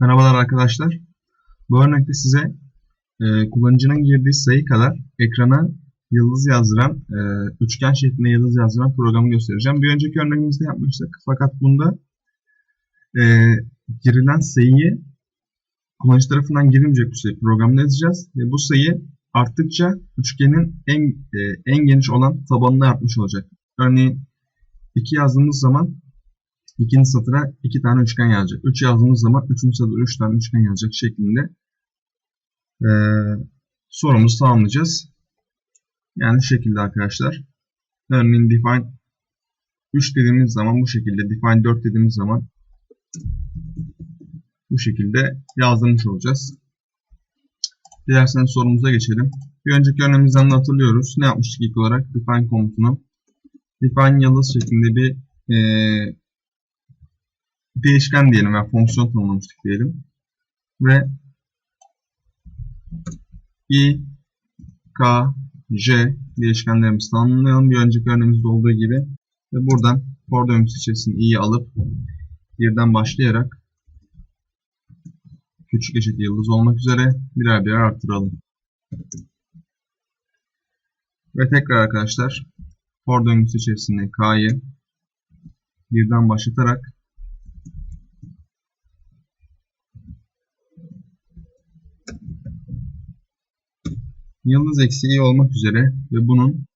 Merhabalar arkadaşlar. Bu örnekte size e, kullanıcının girdiği sayı kadar ekrana yıldız yazdıran, e, üçgen şeklinde yıldız yazdıran programı göstereceğim. Bir önceki örneğimizde yapmıştık. Fakat bunda e, girilen sayıyı kullanıcı tarafından girilmeyecek bir sayı programda yazacağız. Ve bu sayı arttıkça üçgenin en e, en geniş olan tabanını artmış olacak. Örneğin 2 yazdığımız zaman ikinci satıra iki tane üçgen yazacak. 3 yazdığımız zaman üçüncü satıra üç tane üçgen yazacak şeklinde e, sorumuzu tamamlayacağız. Yani şu şekilde arkadaşlar. Örneğin define 3 dediğimiz zaman bu şekilde, define 4 dediğimiz zaman bu şekilde yazdırmış olacağız. Dilerseniz sorumuza geçelim. Bir önceki örneğimizden de hatırlıyoruz. Ne yapmıştık ilk olarak? Define komutunu. Define yıldız şeklinde bir e, değişken diyelim veya fonksiyon tanımlamıştık diyelim. Ve i, k, j değişkenlerimizi tanımlayalım. Bir önceki örneğimizde olduğu gibi. Ve buradan for döngüsü içerisinde i'yi alıp birden başlayarak küçük eşit yıldız olmak üzere birer birer arttıralım. Ve tekrar arkadaşlar for döngüsü içerisinde k'yı birden başlatarak yıldız eksi i olmak üzere ve bunun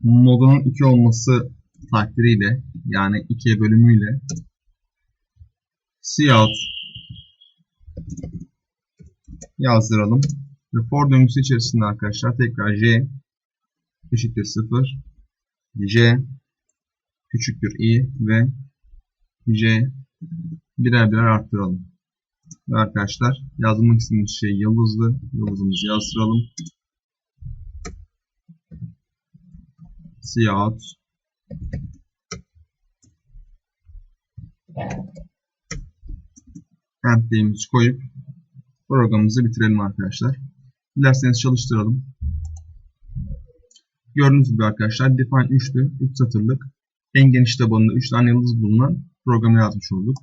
modunun 2 olması takdiriyle yani 2'ye bölümüyle cout yazdıralım. Ve for döngüsü içerisinde arkadaşlar tekrar j eşittir 0 j küçüktür i ve j birer birer arttıralım. Ve arkadaşlar yazmak istediğimiz şey yıldızlı. Yıldızımızı yazdıralım. Cout End diyeğimizi koyup programımızı bitirelim arkadaşlar. Dilerseniz çalıştıralım. Gördüğünüz gibi arkadaşlar define 3'tü. 3 satırlık. En geniş tabanında 3 tane yıldız bulunan programı yazmış olduk.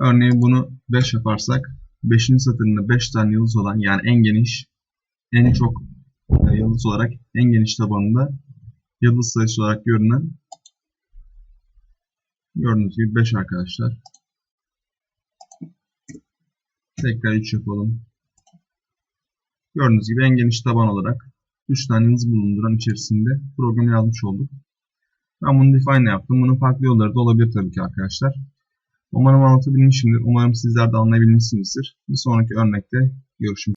Örneğin bunu 5 yaparsak 5. satırında 5 tane yıldız olan yani en geniş en çok e, yıldız olarak en geniş tabanında yıldız sayısı olarak görünen gördüğünüz gibi 5 arkadaşlar. Tekrar 3 yapalım. Gördüğünüz gibi en geniş taban olarak 3 tane yıldız bulunduran içerisinde programı yazmış olduk. Ben bunu define yaptım. Bunun farklı yolları da olabilir tabii ki arkadaşlar. Umarım anlatabilmişimdir. Umarım sizler de anlayabilmişsinizdir. Bir sonraki örnekte görüşmek